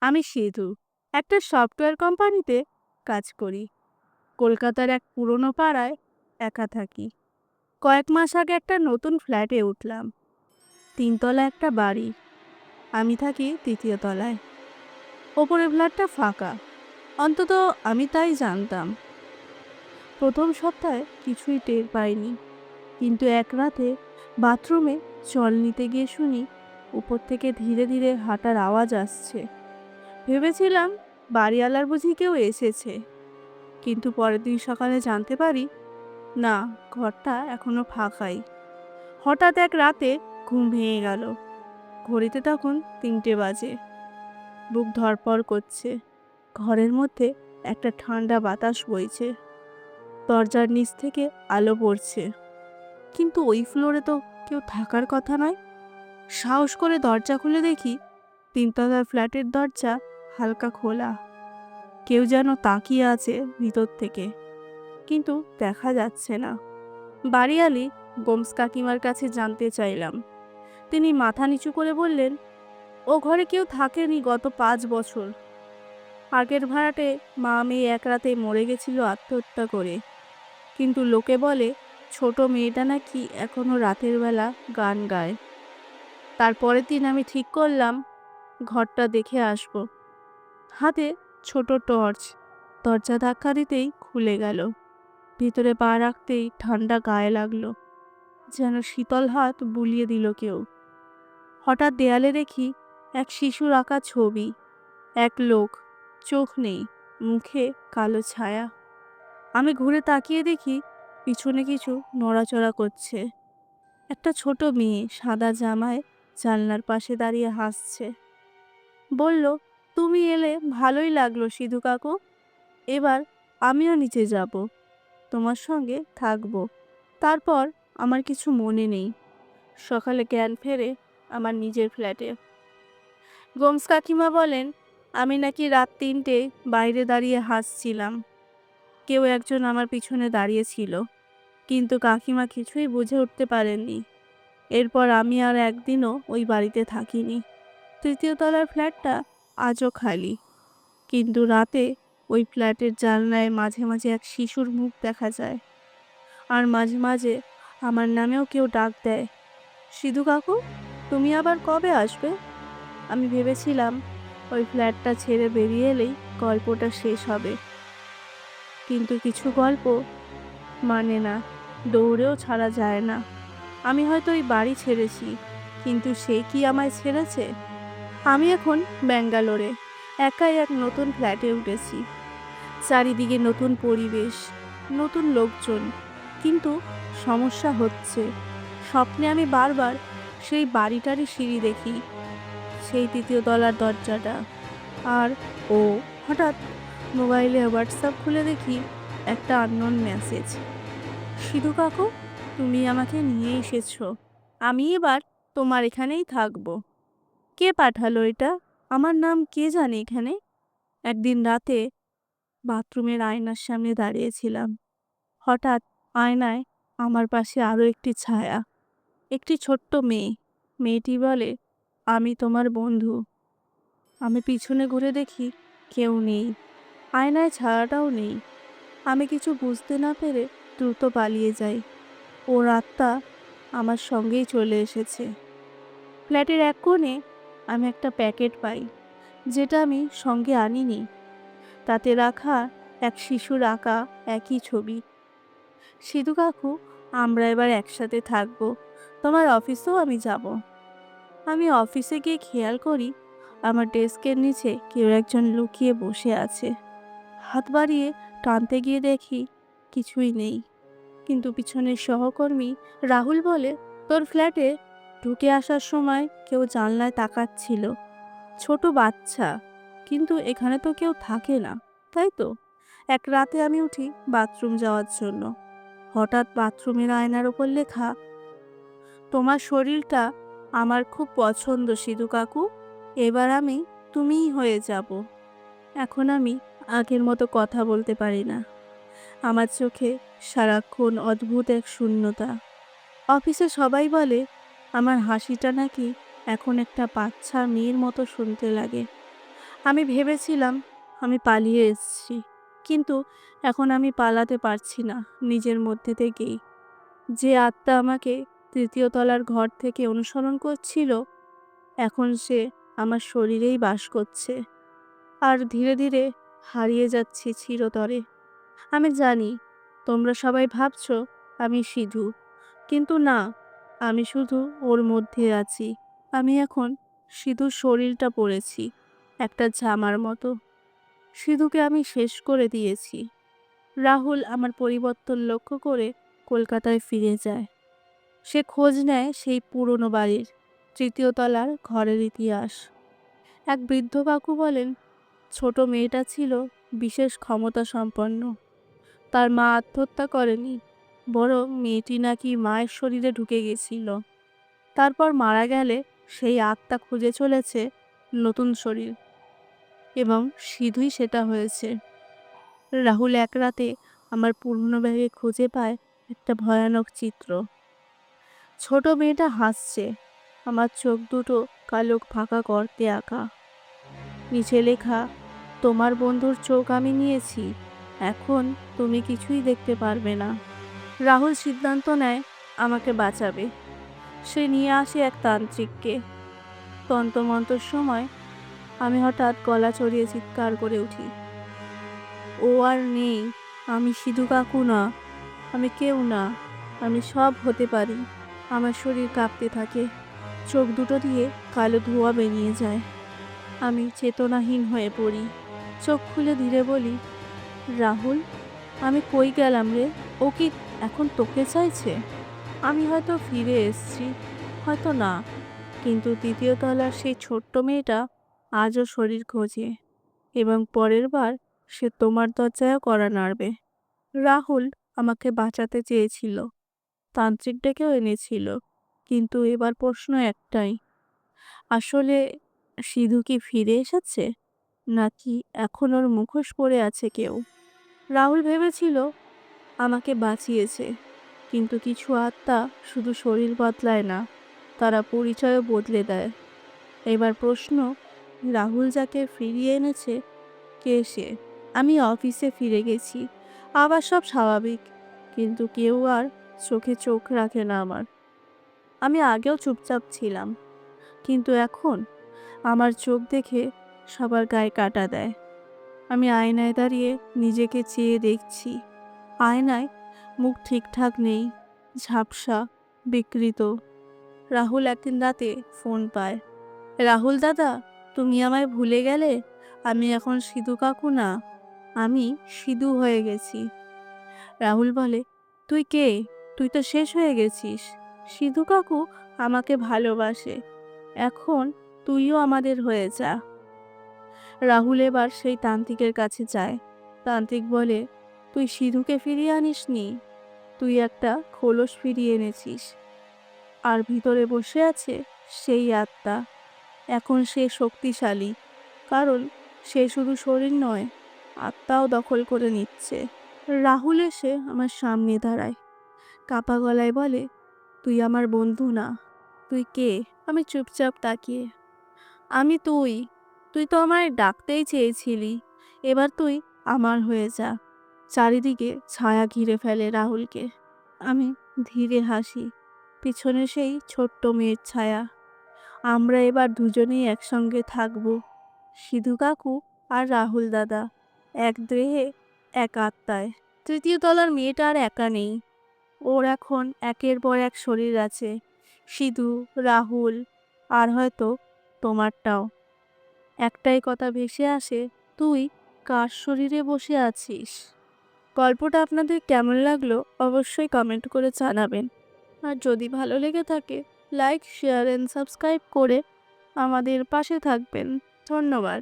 আমি সিধু, একটা সফটওয়্যার কোম্পানিতে কাজ করি। কলকাতার এক পুরনো পাড়ায় একা থাকি। কয়েক মাস আগে একটা নতুন ফ্ল্যাটে উঠলাম। তিনতলা একটা বাড়ি। আমি থাকি তৃতীয় তলায়। ওপরের ফ্ল্যাটটা ফাঁকা। অন্তত আমি তাই জানতাম। প্রথম সপ্তাহে কিছুই টের পাইনি। কিন্তু এক রাতে বাথরুমে জল নিতে গিয়ে শুনি, উপর থেকে ধীরে ধীরে হাঁটার আওয়াজ আসছে। ভেবেছিলাম বাড়িওয়ালার বুঝি কেউ এসেছে। কিন্তু পরের দিন সকালে জানতে পারি, না, ঘরটা এখনও ফাঁকাই। হঠাৎ এক রাতে ঘুম ভেঙে গেল। ঘড়িতে তখন তিনটে বাজে। বুক ধরপড় করছে। ঘরের মধ্যে একটা ঠান্ডা বাতাস বইছে। দরজার নিচ থেকে আলো পড়ছে। কিন্তু ওই ফ্লোরে তো কেউ থাকার কথা নয়। সাহস করে দরজা খুলে দেখি তিনতলার ফ্ল্যাটের দরজা হালকা খোলা। কেউ যেন তাকিয়ে আছে ভিতর থেকে। কিন্তু দেখা যাচ্ছে না। বাড়িয়ালি গোমস কাকিমার কাছে জানতে চাইলাম। তিনি মাথা নিচু করে বললেন, ও ঘরে কেউ থাকেনি গত পাঁচ বছর। আগের ভাড়াটে মা মেয়ে এক রাতে মরে গেছিল আত্মহত্যা করে। কিন্তু লোকে বলে, ছোট মেয়েটা নাকি এখনও রাতের বেলা গান গায়। তারপরের দিন আমি ঠিক করলাম, ঘরটা দেখে আসব। হাতে ছোট টর্চ। দরজা ধাক্কা দিতেই খুলে গেল। ভিতরে পা রাখতেই ঠান্ডা গায়ে লাগল। যেন শীতল হাত বুলিয়ে দিল কেউ। হঠাৎ দেয়ালে দেখি এক শিশুর আঁকা ছবি। এক লোক, চোখ নেই, মুখে কালো ছায়া। আমি ঘুরে তাকিয়ে দেখি পিছনে কিছু নড়াচড়া করছে। একটা ছোট মেয়ে সাদা জামায় জানলার পাশে দাঁড়িয়ে হাসছে। বলল তুমি এলে ভালোই লাগল সিধু কাকু। এবার আমিও নিচে যাব, তোমার সঙ্গে থাকব। তারপর আমার কিছু মনে নেই। সকালে জ্ঞান ফেরে আমার নিজের ফ্ল্যাটে। গোমস কাকিমা বলেন, আমি নাকি রাত তিনটে বাইরে দাঁড়িয়ে হাসছিলাম। কেউ একজন আমার পিছনে দাঁড়িয়েছিল কিন্তু কাকিমা কিছুই বুঝে উঠতে পারেননি। এরপর আমি আর একদিনও ওই বাড়িতে থাকিনি। তৃতীয় তলার ফ্ল্যাটটা আজও খালি। কিন্তু রাতে ওই ফ্ল্যাটের জানলায় মাঝে মাঝে এক শিশুর মুখ দেখা যায়। আর মাঝে মাঝে আমার নামেও কেউ ডাক দেয়। সিধু কাকু, তুমি আবার কবে আসবে? আমি ভেবেছিলাম ওই ফ্ল্যাটটা ছেড়ে বেরিয়ে এলেই গল্পটা শেষ হবে। কিন্তু কিছু গল্প মানে না, দৌড়েও ছাড়া যায় না। আমি হয়তো ওই বাড়ি ছেড়েছি, কিন্তু সে কি আমায় ছেড়েছে? আমি এখন ব্যাঙ্গালোরে, একাই এক নতুন ফ্ল্যাটে উঠেছি। চারিদিকে নতুন পরিবেশ, নতুন লোকজন, কিন্তু সমস্যা হচ্ছে। স্বপ্নে আমি বারবার সেই বাড়িটারই সিঁড়ি দেখি, সেই তৃতীয় তলার দরজাটা। আর ও, হঠাৎ মোবাইলে হোয়াটসঅ্যাপ খুলে দেখি একটা আননোন মেসেজ। সিধু কাকু, তুমি আমাকে নিয়ে এসেছ। আমি এবার তোমার এখানেই থাকব। কে পাঠালো এটা? আমার নাম কে জানে এখানে? একদিন রাতে বাথরুমের আয়নার সামনে দাঁড়িয়েছিলাম। হঠাৎ আয়নায় আমার পাশে আরও একটি ছায়া। একটি ছোট্ট মেয়ে। মেয়েটি বলে, আমি তোমার বন্ধু। আমি পিছনে ঘুরে দেখি কেউ নেই। আয়নায় ছায়াটাও নেই। আমি কিছু বুঝতে না পেরে দ্রুত পালিয়ে যাই। ওর আত্মা আমার সঙ্গেই চলে এসেছে। ফ্ল্যাটের এক কোণে আমি একটা প্যাকেট পাই, যেটা আমি সঙ্গে আনিনি। তাতে রাখা এক শিশুর আঁকা একই ছবি। সিধু কাকু, আমরা এবার একসাথে থাকব। তোমার অফিসেও আমি যাব। আমি অফিসে গিয়ে খেয়াল করি, আমার ডেস্কের নিচে কেউ একজন লুকিয়ে বসে আছে। হাত বাড়িয়ে টানতে গিয়ে দেখি কিছুই নেই। কিন্তু পিছনের সহকর্মী রাহুল বলে, তোর ফ্ল্যাটে ঢুকে আসার সময় কেউ জানলায় তাকাচ্ছিল। ছোট বাচ্চা, কিন্তু এখানে তো কেউ থাকে না, তাই তো? এক রাতে আমি উঠি বাথরুম যাওয়ার জন্য। হঠাৎ বাথরুমের আয়নার ওপর লেখা, তোমার শরীরটা আমার খুব পছন্দ, সিধু কাকু। এবার আমি তুমিই হয়ে যাব। এখন আমি আগের মতো কথা বলতে পারি না। আমার চোখে সারাক্ষণ অদ্ভুত এক শূন্যতা। অফিসে সবাই বলে আমার হাসিটা নাকি এখন একটা বাচ্চা মেয়ের মতো শুনতে লাগে। আমি ভেবেছিলাম আমি পালিয়ে এসেছি, কিন্তু এখন আমি পালাতে পারছি না নিজের মধ্যে থেকেই। যে আত্মা আমাকে তৃতীয় তলার ঘর থেকে অনুসরণ করছিল, এখন সে আমার শরীরেই বাস করছে। আর ধীরে ধীরে হারিয়ে যাচ্ছি চিরতরে। আমি জানি তোমরা সবাই ভাবছ আমি সিধু, কিন্তু না আমি শুধু ওর মধ্যে আছি। আমি এখন সিধুর শরীরটা পড়েছি একটা জামার মতো। সিধুকে আমি শেষ করে দিয়েছি। রাহুল আমার পরিবর্তন লক্ষ্য করে কলকাতায় ফিরে যায়। সে খোঁজ নেয় সেই পুরনো বাড়ির, তৃতীয় তলার ঘরের ইতিহাস। এক বৃদ্ধ কাকু বলেন, ছোট মেয়েটা ছিল বিশেষ ক্ষমতা সম্পন্ন। তার মা আত্মহত্যা করেনি বরং মেয়েটি নাকি মায়ের শরীরে ঢুকে গেছিল। তারপর মারা গেলে সেই আত্মা খুঁজে চলেছে নতুন শরীর এবং সিধুই সেটা হয়েছে। রাহুল এক রাতে আমার পুরনো ব্যাগে খুঁজে পায় একটা ভয়ানক চিত্র। ছোট মেয়েটা হাসছে, আমার চোখ দুটো কালো ফাঁকা গর্তে আঁকা। নিচে লেখা, তোমার বন্ধুর চোখ আমি নিয়েছি, এখন তুমি কিছুই দেখতে পারবে না। রাহুল সিদ্ধান্ত নেয়, আমাকে বাঁচাবে। সে নিয়ে আসে এক তান্ত্রিককে। তন্তমন্তর সময় আমি হঠাৎ গলা চড়িয়ে চিৎকার করে উঠি। ও আর নেই, আমি সিধু কাকু না, আমি কেউ না, আমি সব হতে পারি। আমার শরীর কাঁপতে থাকে, চোখ দুটো দিয়ে কালো ধোঁয়া বেরিয়ে যায়। আমি চেতনাহীন হয়ে পড়ি, চোখ খুলে ধীরে বলি, রাহুল, আমি কই গেলাম রে? ও কি এখন তোকে চাইছে? আমি হয়তো ফিরে এসছি, হয়তো না। কিন্তু তৃতীয় তলার সেই ছোট্ট মেয়েটা আজও শরীর খোঁজে এবং পরের বার সে তোমার দরজায়ও করা নাড়বে। রাহুল আমাকে বাঁচাতে চেয়েছিল, তান্ত্রিক ডেকেও এনেছিল, কিন্তু এবার প্রশ্ন একটাই, আসলে সিধু কি ফিরে এসেছে? নাকি এখন ওর মুখোশ পড়ে আছে কেউ? রাহুল ভেবেছিল আমাকে বাঁচিয়েছে। কিন্তু কিছু আত্মা শুধু শরীর বদলায় না, তারা পরিচয়ও বদলে দেয়। এবার প্রশ্ন, রাহুল যাকে ফিরিয়ে এনেছে, কে সে? আমি অফিসে ফিরে গেছি, আবার সব স্বাভাবিক, কিন্তু কেউ আর চোখে চোখ রাখে না আমার। আমি আগেও চুপচাপ ছিলাম, কিন্তু এখন আমার চোখ দেখে সবার গায়ে কাটা দেয়। আমি আয়নায় দাঁড়িয়ে নিজেকে চেয়ে দেখছি। আয়নায় মুখ ঠিকঠাক নেই, ঝাপসা, বিকৃত। রাহুল একদিন রাতে ফোন পায়। রাহুল দাদা, তুমি আমায় ভুলে গেলে? আমি এখন সিধু কাকু না, আমি সিধু হয়ে গেছি। রাহুল বলে, তুই কে? তুই তো শেষ হয়ে গেছিস। সিধু কাকু আমাকে ভালোবাসে। এখন তুইও আমাদের হয়ে যা। রাহুল এবার সেই তান্ত্রিকের কাছে যায়। তান্ত্রিক বলে তুই সিধুকে ফিরিয়ে আনিসনি? তুই একটা খোলস ফিরিয়ে এনেছিস। আর ভিতরে বসে আছে সেই আত্মা। এখন সে শক্তিশালী, কারণ সে শুধু শরীর নয়, আত্মাও দখল করে নিচ্ছে। রাহুল এসে আমার সামনে দাঁড়ায়। কাপা গলায় বলে, তুই আমার বন্ধু না। তুই কে? আমি চুপচাপ তাকিয়ে। আমি তুই। তুই তো আমায় ডাকতেই চেয়েছিলি। এবার তুই আমার হয়ে যা। চারিদিকে ছায়া ঘিরে ফেলে রাহুলকে। আমি ধীরে হাসি, পিছনে সেই ছোট্ট মেয়ের ছায়া। আমরা এবার দুজনেই একসঙ্গে থাকব, সিধু কাকু আর রাহুল দাদা, এক দেহে, এক আত্মায়। তৃতীয় তলার মেয়েটা আর একা নেই। ওর এখন একের পর এক শরীর আছে, সিধু, রাহুল আর হয়তো তোমারটাও। একটাই কথা ভেসে আসে, তুই কার শরীরে বসে আছিস? গল্পটা আপনাদের কেমন লাগল অবশ্যই কমেন্ট করে জানাবেন। আর যদি ভালো লেগে থাকে লাইক শেয়ার অ্যান্ড সাবস্ক্রাইব করে আমাদের পাশে থাকবেন। ধন্যবাদ।